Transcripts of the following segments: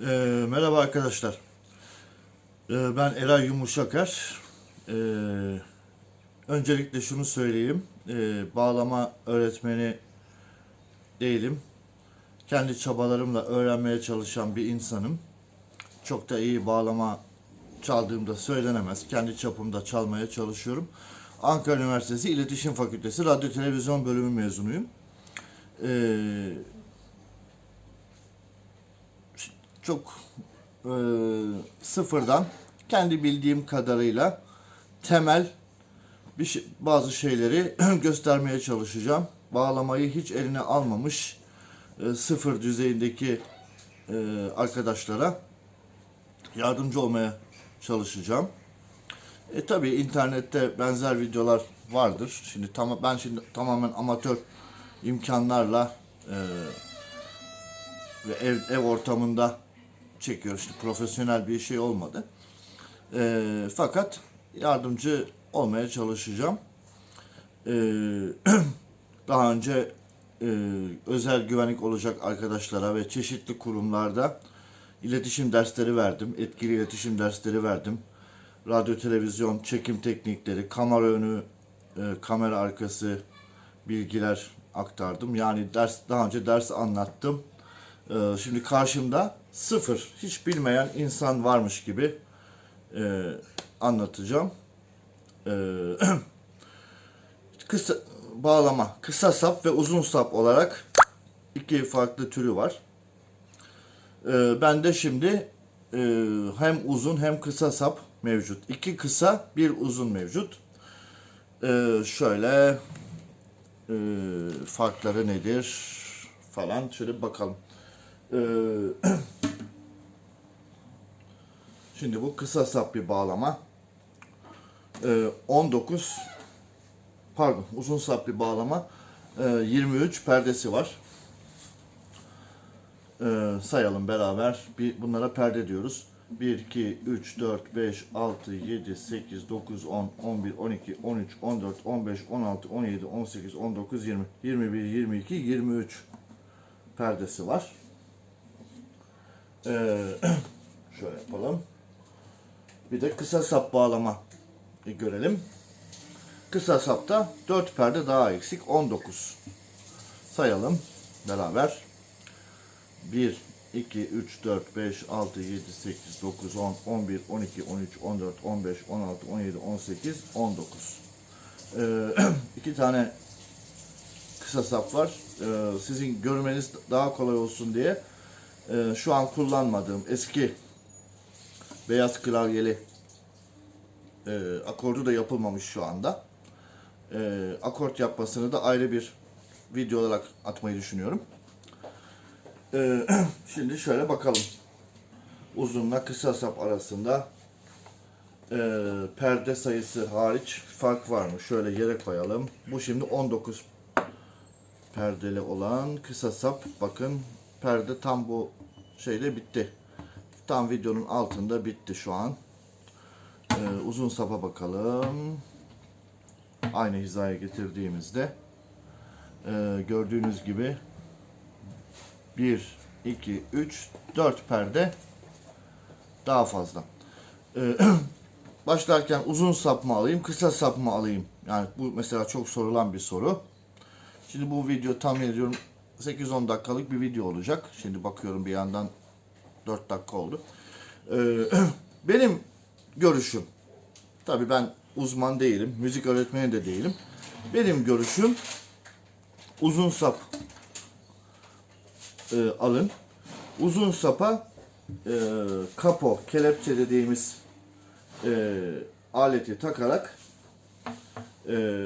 Ee, merhaba arkadaşlar. Ee, ben Eray Yumuşaker. Ee, öncelikle şunu söyleyeyim. Ee, bağlama öğretmeni değilim. Kendi çabalarımla öğrenmeye çalışan bir insanım. Çok da iyi bağlama çaldığımda söylenemez. Kendi çapımda çalmaya çalışıyorum. Ankara Üniversitesi İletişim Fakültesi Radyo Televizyon Bölümü mezunuyum. Ee, çok e, sıfırdan kendi bildiğim kadarıyla temel bir şey, bazı şeyleri göstermeye çalışacağım. Bağlamayı hiç eline almamış e, sıfır düzeyindeki e, arkadaşlara yardımcı olmaya çalışacağım. E tabi internette benzer videolar vardır. Şimdi tam ben şimdi tamamen amatör imkanlarla e, ve ev, ev ortamında çekiyor. İşte profesyonel bir şey olmadı. Ee, fakat yardımcı olmaya çalışacağım. Ee, daha önce e, özel güvenlik olacak arkadaşlara ve çeşitli kurumlarda iletişim dersleri verdim. Etkili iletişim dersleri verdim. Radyo, televizyon, çekim teknikleri, kamera önü, e, kamera arkası bilgiler aktardım. Yani ders daha önce ders anlattım. Ee, şimdi karşımda sıfır, hiç bilmeyen insan varmış gibi e, anlatacağım. Ee, kısa bağlama, kısa sap ve uzun sap olarak iki farklı türü var. Ee, bende şimdi e, hem uzun hem kısa sap mevcut. İki kısa, bir uzun mevcut. Ee, şöyle e, farkları nedir falan şöyle bakalım. Ee, Şimdi bu kısa sap bir bağlama. Ee, 19 pardon uzun sap bir bağlama. Ee, 23 perdesi var. Ee, sayalım beraber. Bir, bunlara perde diyoruz. 1, 2, 3, 4, 5, 6, 7, 8, 9, 10, 11, 12, 13, 14, 15, 16, 17, 18, 19, 20, 21, 22, 23 perdesi var. Ee, şöyle yapalım. Bir de kısa sap bağlama görelim. Kısa sapta 4 perde daha eksik 19. Sayalım beraber. 1, 2, 3, 4, 5, 6, 7, 8, 9, 10, 11, 12, 13, 14, 15, 16, 17, 18, 19. Ee, iki tane kısa sap var. Ee, sizin görmeniz daha kolay olsun diye e, şu an kullanmadığım eski beyaz klavyeli e, akordu da yapılmamış şu anda. E, akort yapmasını da ayrı bir video olarak atmayı düşünüyorum. E, şimdi şöyle bakalım. Uzunla kısa sap arasında e, perde sayısı hariç fark var mı? Şöyle yere koyalım. Bu şimdi 19 perdeli olan kısa sap. Bakın perde tam bu şeyde bitti. Tam videonun altında bitti şu an. Ee, uzun sapa bakalım. Aynı hizaya getirdiğimizde ee, gördüğünüz gibi 1, 2, 3, 4 perde daha fazla. Ee, başlarken uzun sap mı alayım, kısa sap mı alayım? Yani bu mesela çok sorulan bir soru. Şimdi bu video tahmin ediyorum 8-10 dakikalık bir video olacak. Şimdi bakıyorum bir yandan 4 dakika oldu. Ee, benim görüşüm, tabii ben uzman değilim, müzik öğretmeni de değilim. Benim görüşüm uzun sap e, alın. Uzun sapa e, kapo, kelepçe dediğimiz e, aleti takarak e,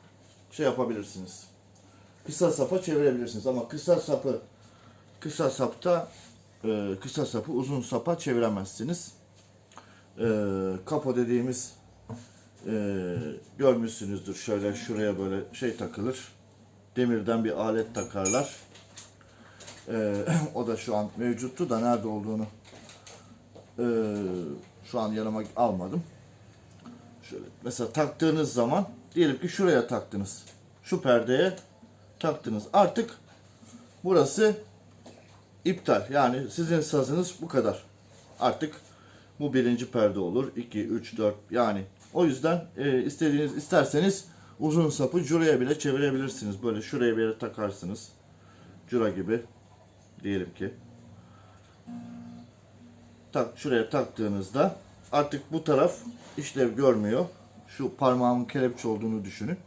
şey yapabilirsiniz. Kısa sapa çevirebilirsiniz ama kısa sapı kısa sapta e, kısa sapı uzun sapa çeviremezsiniz. E, kapo dediğimiz e, görmüşsünüzdür. Şöyle şuraya böyle şey takılır. Demirden bir alet takarlar. E, o da şu an mevcuttu da nerede olduğunu e, şu an yanıma almadım. Şöyle mesela taktığınız zaman diyelim ki şuraya taktınız. Şu perdeye taktınız. Artık burası iptal. Yani sizin sazınız bu kadar. Artık bu birinci perde olur. 2, 3, 4 yani. O yüzden e, istediğiniz isterseniz uzun sapı curaya bile çevirebilirsiniz. Böyle şuraya bir yere takarsınız. Cura gibi diyelim ki. Tak şuraya taktığınızda artık bu taraf işlev görmüyor. Şu parmağımın kelepçe olduğunu düşünün.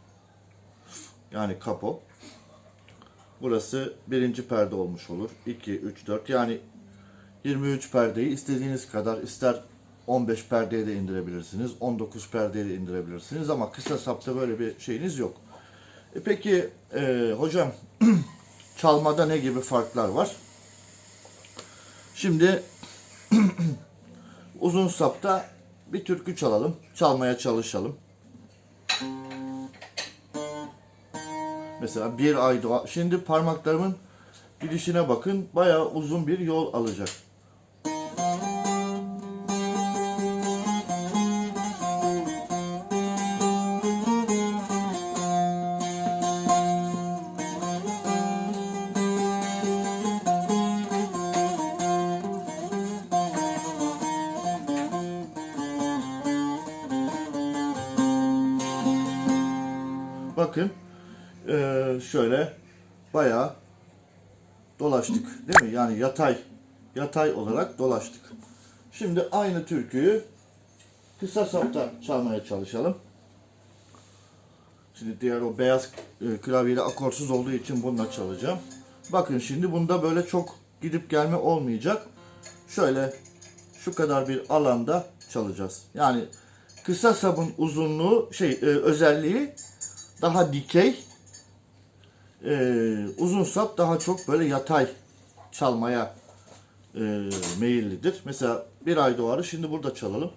Yani kapo. Burası birinci perde olmuş olur. 2, 3, 4 yani 23 perdeyi istediğiniz kadar ister 15 perdeye de indirebilirsiniz. 19 perdeye de indirebilirsiniz ama kısa sapta böyle bir şeyiniz yok. E peki e, hocam çalmada ne gibi farklar var? Şimdi uzun sapta bir türkü çalalım. Çalmaya çalışalım. Mesela bir ay doğa. Şimdi parmaklarımın gidişine bakın. Bayağı uzun bir yol alacak. Yatay yatay olarak dolaştık. Şimdi aynı türküyü kısa sapta çalmaya çalışalım. Şimdi diğer o beyaz e, klavyeli akortsuz olduğu için bununla çalacağım. Bakın şimdi bunda böyle çok gidip gelme olmayacak. Şöyle şu kadar bir alanda çalacağız. Yani kısa sapın uzunluğu şey e, özelliği daha dikey, e, uzun sap daha çok böyle yatay çalmaya e, meyillidir. Mesela bir ay doğarı şimdi burada çalalım.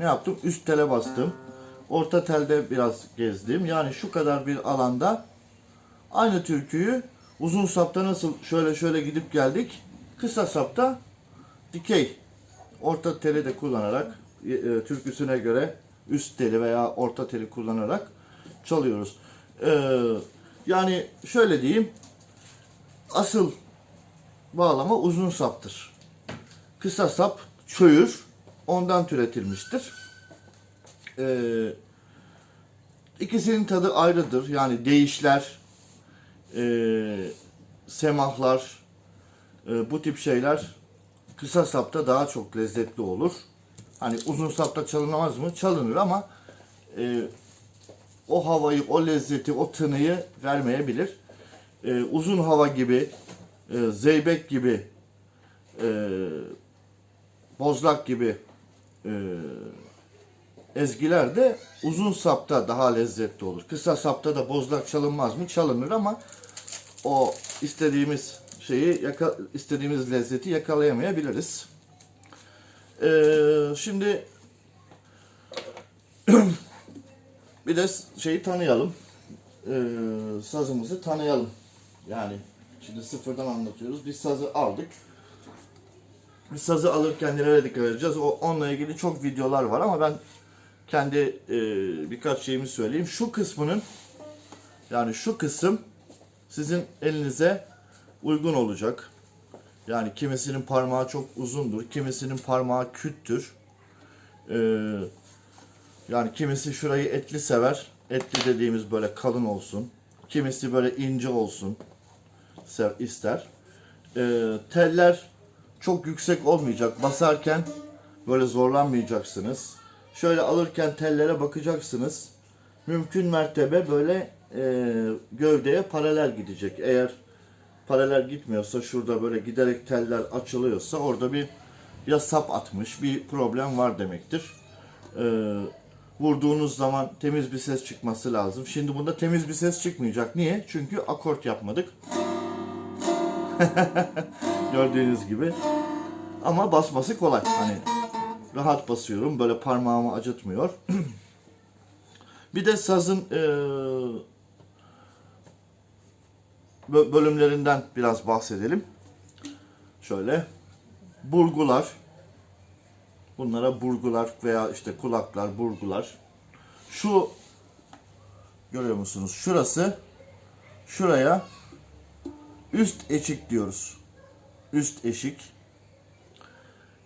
Ne yaptım? Üst tele bastım. Orta telde biraz gezdim. Yani şu kadar bir alanda aynı türküyü uzun sapta nasıl şöyle şöyle gidip geldik. Kısa sapta dikey orta teli de kullanarak e, e, türküsüne göre üst teli veya orta teli kullanarak çalıyoruz. Ee, yani şöyle diyeyim. Asıl bağlama uzun saptır. Kısa sap çöğür ondan türetilmiştir. Ee, ikisinin tadı ayrıdır. Yani değişler, e, semahlar, e, bu tip şeyler kısa sapta daha çok lezzetli olur. Hani uzun sapta çalınamaz mı? Çalınır ama e, o havayı, o lezzeti, o tınıyı vermeyebilir. E, uzun hava gibi, e, zeybek gibi, e, bozlak gibi e, ezgiler de uzun sapta daha lezzetli olur. Kısa sapta da bozlak çalınmaz mı? Çalınır ama o istediğimiz şeyi yaka, istediğimiz lezzeti yakalayamayabiliriz. Ee, şimdi bir de şeyi tanıyalım. Ee, sazımızı tanıyalım. Yani şimdi sıfırdan anlatıyoruz. Biz sazı aldık. Sazı alırken nelere dikkat edeceğiz? O onunla ilgili çok videolar var ama ben kendi e, birkaç şeyimi söyleyeyim. Şu kısmının yani şu kısım sizin elinize uygun olacak. Yani kimisinin parmağı çok uzundur, kimisinin parmağı küttür. Ee, yani kimisi şurayı etli sever. Etli dediğimiz böyle kalın olsun. Kimisi böyle ince olsun ister. Ee, teller çok yüksek olmayacak. Basarken böyle zorlanmayacaksınız. Şöyle alırken tellere bakacaksınız. Mümkün mertebe böyle e, gövdeye paralel gidecek. Eğer paralel gitmiyorsa şurada böyle giderek teller açılıyorsa orada bir ya sap atmış bir problem var demektir. Ee, vurduğunuz zaman temiz bir ses çıkması lazım. Şimdi bunda temiz bir ses çıkmayacak. Niye? Çünkü akort yapmadık. Gördüğünüz gibi. Ama basması kolay. Hani rahat basıyorum. Böyle parmağımı acıtmıyor. Bir de sazın e, bö- bölümlerinden biraz bahsedelim. Şöyle burgular. Bunlara burgular veya işte kulaklar, burgular. Şu görüyor musunuz? Şurası şuraya üst eşik diyoruz. Üst eşik.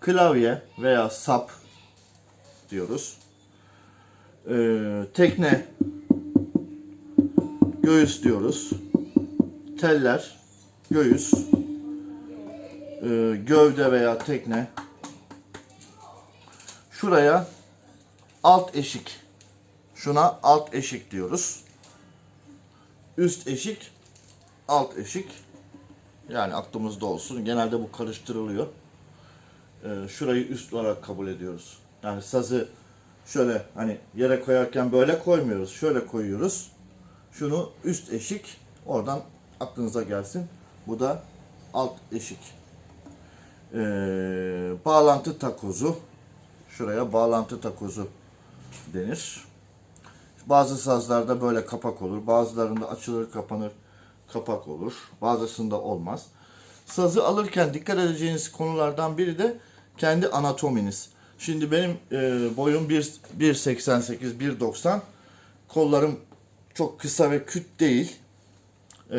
Klavye veya sap diyoruz. Ee, tekne göğüs diyoruz. Teller göğüs. Ee, gövde veya tekne. Şuraya alt eşik. Şuna alt eşik diyoruz. Üst eşik, alt eşik. Yani aklımızda olsun. Genelde bu karıştırılıyor. Ee, şurayı üst olarak kabul ediyoruz. Yani sazı şöyle hani yere koyarken böyle koymuyoruz. Şöyle koyuyoruz. Şunu üst eşik. Oradan aklınıza gelsin. Bu da alt eşik. Ee, bağlantı takozu. Şuraya bağlantı takozu denir. Bazı sazlarda böyle kapak olur. Bazılarında açılır kapanır kapak olur. Bazısında olmaz. Sazı alırken dikkat edeceğiniz konulardan biri de kendi anatominiz. Şimdi benim e, boyum 1 1.88 1.90 kollarım çok kısa ve küt değil. E,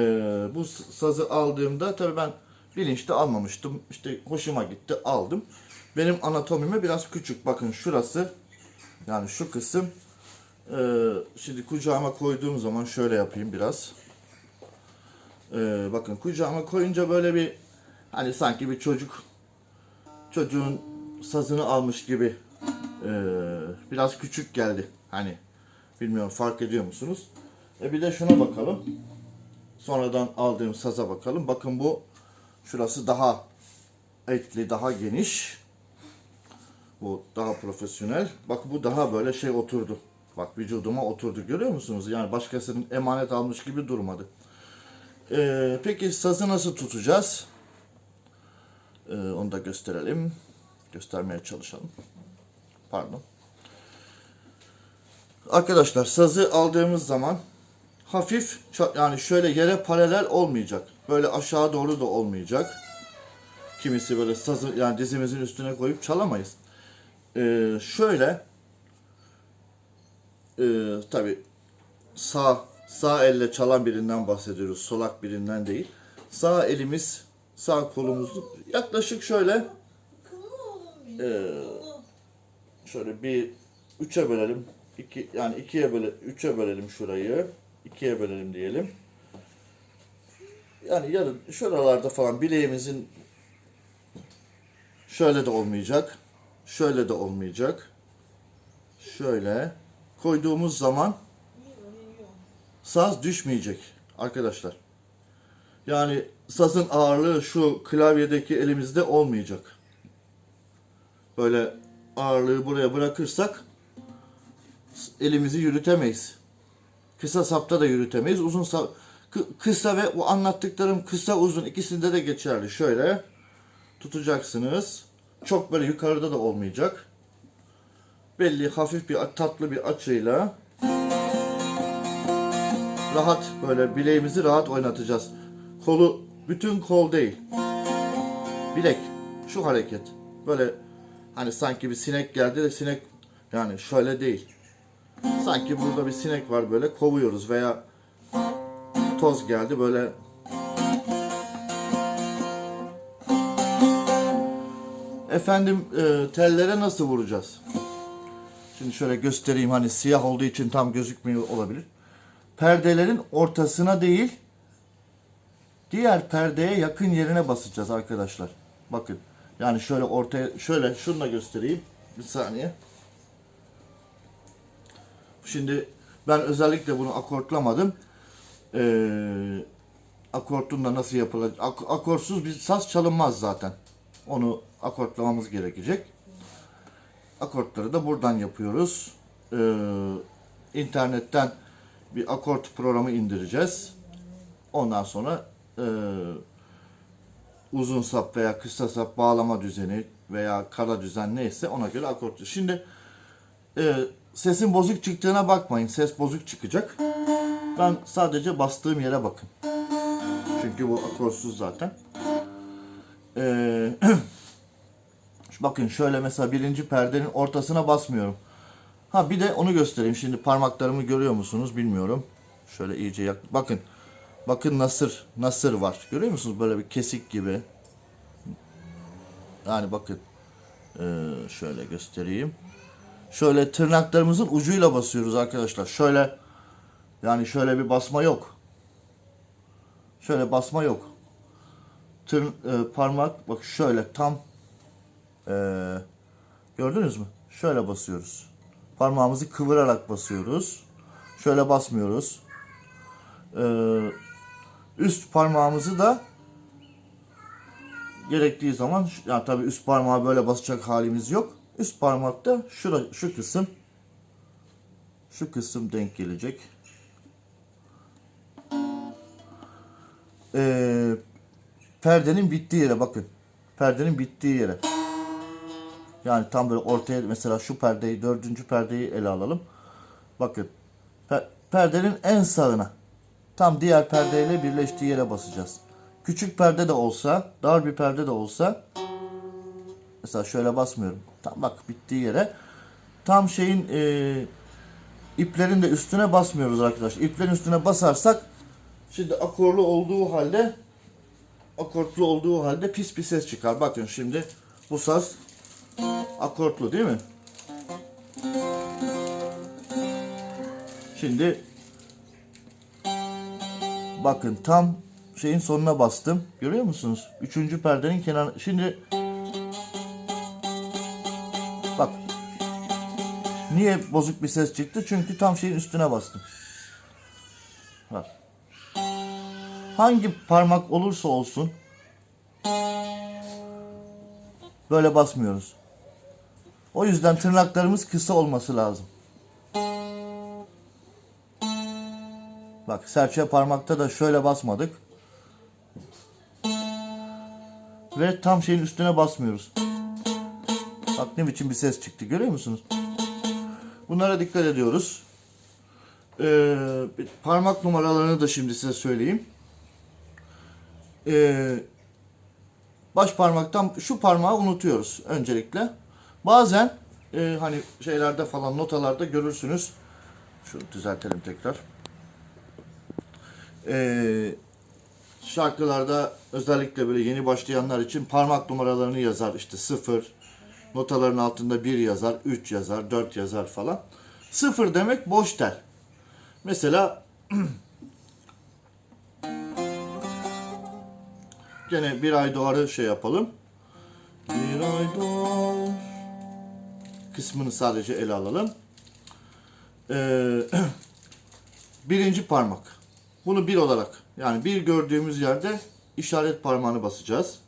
bu sazı aldığımda tabii ben bilinçli almamıştım. İşte hoşuma gitti aldım. Benim anatomime biraz küçük. Bakın şurası yani şu kısım e, şimdi kucağıma koyduğum zaman şöyle yapayım biraz. E, bakın kucağıma koyunca böyle bir hani sanki bir çocuk çocuğun sazını almış gibi e, biraz küçük geldi. Hani bilmiyorum fark ediyor musunuz? E bir de şuna bakalım. Sonradan aldığım saza bakalım. Bakın bu şurası daha etli, daha geniş. Bu daha profesyonel. Bak bu daha böyle şey oturdu. Bak vücuduma oturdu. Görüyor musunuz? Yani başkasının emanet almış gibi durmadı. Ee, peki sazı nasıl tutacağız? Ee, onu da gösterelim. Göstermeye çalışalım. Pardon. Arkadaşlar sazı aldığımız zaman hafif yani şöyle yere paralel olmayacak. Böyle aşağı doğru da olmayacak. Kimisi böyle sazı yani dizimizin üstüne koyup çalamayız. Ee, şöyle e, tabi sağ sağ elle çalan birinden bahsediyoruz. Solak birinden değil. Sağ elimiz sağ kolumuz yaklaşık şöyle e, şöyle bir üçe bölelim. İki, yani ikiye böle, üçe bölelim şurayı. ikiye bölelim diyelim. Yani yarın şuralarda falan bileğimizin şöyle de olmayacak. Şöyle de olmayacak. Şöyle koyduğumuz zaman saz düşmeyecek arkadaşlar. Yani sazın ağırlığı şu klavyedeki elimizde olmayacak. Böyle ağırlığı buraya bırakırsak elimizi yürütemeyiz. Kısa sapta da yürütemeyiz. Uzun sap kı- kısa ve bu anlattıklarım kısa uzun ikisinde de geçerli. Şöyle tutacaksınız. Çok böyle yukarıda da olmayacak. Belli hafif bir tatlı bir açıyla rahat böyle bileğimizi rahat oynatacağız. Kolu bütün kol değil. Bilek şu hareket. Böyle hani sanki bir sinek geldi de sinek yani şöyle değil. Sanki burada bir sinek var böyle kovuyoruz veya toz geldi böyle Efendim e, tellere nasıl vuracağız? Şimdi şöyle göstereyim hani siyah olduğu için tam gözükmüyor olabilir. Perdelerin ortasına değil diğer perdeye yakın yerine basacağız arkadaşlar. Bakın yani şöyle ortaya şöyle şunu göstereyim. Bir saniye. Şimdi ben özellikle bunu akortlamadım. Ee, akortun da nasıl yapılacak? Ak- akorsuz bir saz çalınmaz zaten. Onu akortlamamız gerekecek. Akortları da buradan yapıyoruz. Ee, internetten bir akort programı indireceğiz. Ondan sonra e, uzun sap veya kısa sap bağlama düzeni veya kara düzen neyse ona göre akort. Şimdi e, sesin bozuk çıktığına bakmayın. Ses bozuk çıkacak. Ben sadece bastığım yere bakın. Çünkü bu akorsuz zaten. Ee, bakın şöyle mesela birinci perdenin ortasına basmıyorum. Ha bir de onu göstereyim. Şimdi parmaklarımı görüyor musunuz bilmiyorum. Şöyle iyice yak. Bakın. Bakın nasır. Nasır var. Görüyor musunuz? Böyle bir kesik gibi. Yani bakın. Ee, şöyle göstereyim. Şöyle tırnaklarımızın ucuyla basıyoruz arkadaşlar. Şöyle yani şöyle bir basma yok. Şöyle basma yok. Tır, e, parmak bak şöyle tam e, gördünüz mü? Şöyle basıyoruz. Parmağımızı kıvırarak basıyoruz. Şöyle basmıyoruz. E, üst parmağımızı da gerektiği zaman yani tabii üst parmağı böyle basacak halimiz yok. Üst parmakta şura, şu kısım şu kısım denk gelecek. Ee, perdenin bittiği yere bakın. Perdenin bittiği yere. Yani tam böyle ortaya mesela şu perdeyi dördüncü perdeyi ele alalım. Bakın per- perdenin en sağına tam diğer perdeyle birleştiği yere basacağız. Küçük perde de olsa, dar bir perde de olsa mesela şöyle basmıyorum. Tam bak bittiği yere tam şeyin e, iplerin de üstüne basmıyoruz arkadaşlar. İplerin üstüne basarsak şimdi akorlu olduğu halde akortlu olduğu halde pis bir ses çıkar. Bakın şimdi bu saz akortlu değil mi? Şimdi bakın tam şeyin sonuna bastım. Görüyor musunuz? Üçüncü perdenin kenar. Şimdi bak niye bozuk bir ses çıktı? Çünkü tam şeyin üstüne bastım. Bak. Hangi parmak olursa olsun böyle basmıyoruz. O yüzden tırnaklarımız kısa olması lazım. Bak serçe parmakta da şöyle basmadık. Ve tam şeyin üstüne basmıyoruz. Bak ne biçim bir ses çıktı görüyor musunuz? Bunlara dikkat ediyoruz. Ee, parmak numaralarını da şimdi size söyleyeyim. Ee, baş parmaktan şu parmağı unutuyoruz öncelikle. Bazen e, hani şeylerde falan notalarda görürsünüz. Şunu düzeltelim tekrar. Ee, şarkılarda özellikle böyle yeni başlayanlar için parmak numaralarını yazar. İşte 0, notaların altında 1 yazar, 3 yazar, 4 yazar falan. 0 demek boş tel. Mesela gene bir ay doğarı şey yapalım. Bir ay doğar kısmını sadece ele alalım. Ee, birinci parmak. Bunu bir olarak yani bir gördüğümüz yerde işaret parmağını basacağız.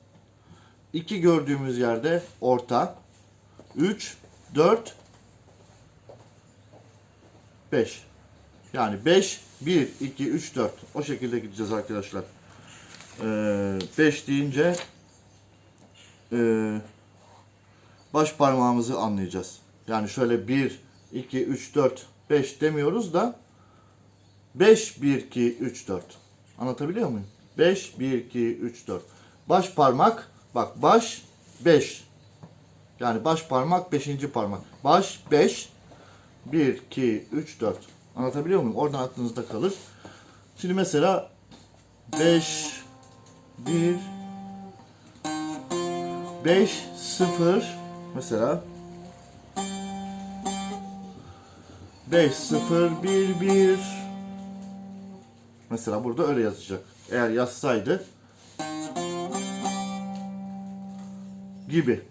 İki gördüğümüz yerde orta. Üç, dört, beş. Yani beş, bir, iki, üç, dört. O şekilde gideceğiz arkadaşlar. Ee, beş deyince e, baş parmağımızı anlayacağız. Yani şöyle 1, 2, 3, 4, 5 demiyoruz da 5, 1, 2, 3, 4. Anlatabiliyor muyum? 5, 1, 2, 3, 4. Baş parmak, bak baş 5. Yani baş parmak 5. parmak. Baş 5, 1, 2, 3, 4. Anlatabiliyor muyum? Oradan aklınızda kalır. Şimdi mesela 5, 1, 5, 0, mesela 5 0 1 1 Mesela burada öyle yazacak. Eğer yazsaydı gibi.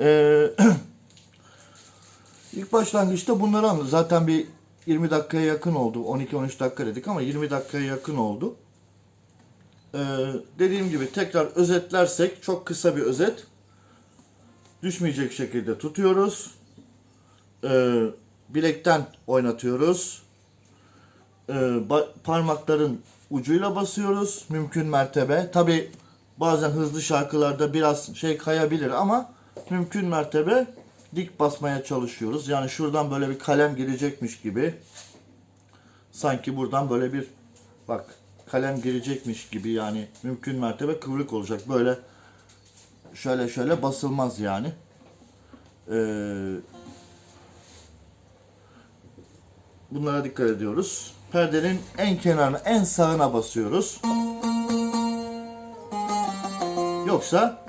Ee, ilk başlangıçta bunları anladım. Zaten bir 20 dakikaya yakın oldu. 12-13 dakika dedik ama 20 dakikaya yakın oldu. Ee, dediğim gibi tekrar özetlersek çok kısa bir özet. Düşmeyecek şekilde tutuyoruz. Ee, bilekten oynatıyoruz. Ee, parmakların ucuyla basıyoruz mümkün mertebe. Tabi bazen hızlı şarkılarda biraz şey kayabilir ama mümkün mertebe dik basmaya çalışıyoruz. Yani şuradan böyle bir kalem girecekmiş gibi. Sanki buradan böyle bir bak kalem girecekmiş gibi yani mümkün mertebe kıvrık olacak. Böyle şöyle şöyle basılmaz yani. Ee, bunlara dikkat ediyoruz. Perdenin en kenarına, en sağına basıyoruz. Yoksa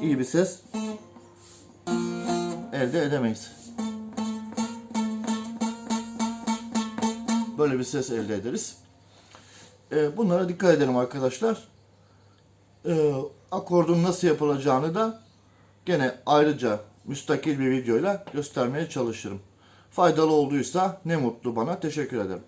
iyi bir ses elde edemeyiz. Böyle bir ses elde ederiz. Ee, bunlara dikkat edelim arkadaşlar. Ee, akordun nasıl yapılacağını da gene ayrıca müstakil bir videoyla göstermeye çalışırım. Faydalı olduysa ne mutlu bana. Teşekkür ederim.